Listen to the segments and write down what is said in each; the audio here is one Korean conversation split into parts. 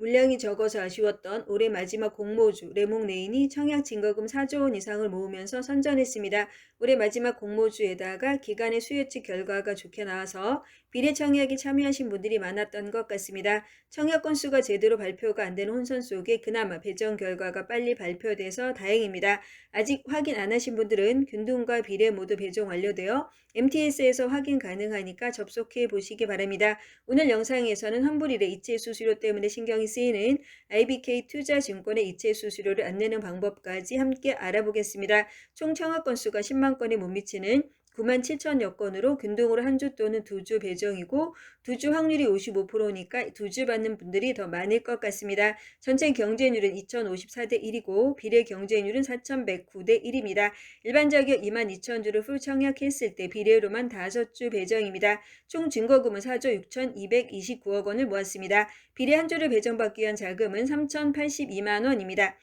물량이 적어서 아쉬웠던 올해 마지막 공모주 레몽레인이 청약 증거금 4조 원 이상을 모으면서 선전했습니다. 올해 마지막 공모주에다가 기간의 수요치 결과가 좋게 나와서 비례 청약에 참여하신 분들이 많았던 것 같습니다. 청약 건수가 제대로 발표가 안 되는 혼선 속에 그나마 배정 결과가 빨리 발표돼서 다행입니다. 아직 확인 안 하신 분들은 균등과 비례 모두 배정 완료되어 MTS에서 확인 가능하니까 접속해 보시기 바랍니다. 오늘 영상에서는 환불일의 이체 수수료 때문에 신경이 쓰이는 IBK 투자증권의 이체 수수료를 안 내는 방법까지 함께 알아보겠습니다. 총 청약 건수가 10만 건에 못 미치는 9만 7천여 건으로 균등으로 한 주 또는 두 주 배정이고 두 주 확률이 55%니까 두 주 받는 분들이 더 많을 것 같습니다. 전체 경쟁률은 2054대 1이고 비례 경쟁률은 4109대 1입니다. 일반 자격 2만 2천 주를 풀 청약했을 때 비례로만 5주 배정입니다. 총 증거금은 4조 6,229억 원을 모았습니다. 비례 한 주를 배정받기 위한 자금은 3,082만 원입니다.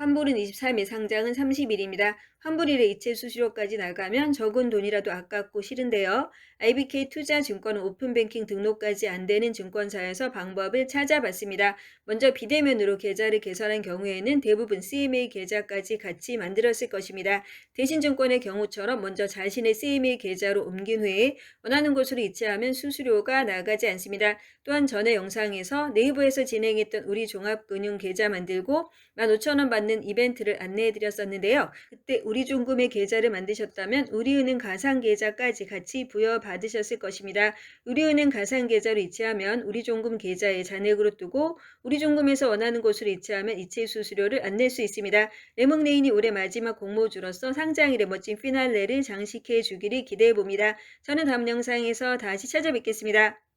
환불은 23일, 상장은 30일입니다. 환불일에 이체 수수료까지 나가면 적은 돈이라도 아깝고 싫은데요. IBK 투자증권은 오픈뱅킹 등록까지 안 되는 증권사에서 방법을 찾아봤습니다. 먼저 비대면으로 계좌를 개설한 경우에는 대부분 CMA 계좌까지 같이 만들었을 것입니다. 대신증권의 경우처럼 먼저 자신의 CMA 계좌로 옮긴 후에 원하는 곳으로 이체하면 수수료가 나가지 않습니다. 또한 전에 영상에서 네이버에서 진행했던 우리 종합금융 계좌 만들고 15,000원 받는 이벤트를 안내해드렸었는데요. 그때 우리종금의 계좌를 만드셨다면 우리은행 가상계좌까지 같이 부여받으셨을 것입니다. 우리은행 가상계좌로 이체하면 우리종금 계좌에 잔액으로 뜨고 우리종금에서 원하는 곳으로 이체하면 이체 수수료를 안 낼 수 있습니다. 레몽레인이 올해 마지막 공모주로서 상장일의 멋진 피날레를 장식해 주기를 기대해 봅니다. 저는 다음 영상에서 다시 찾아뵙겠습니다.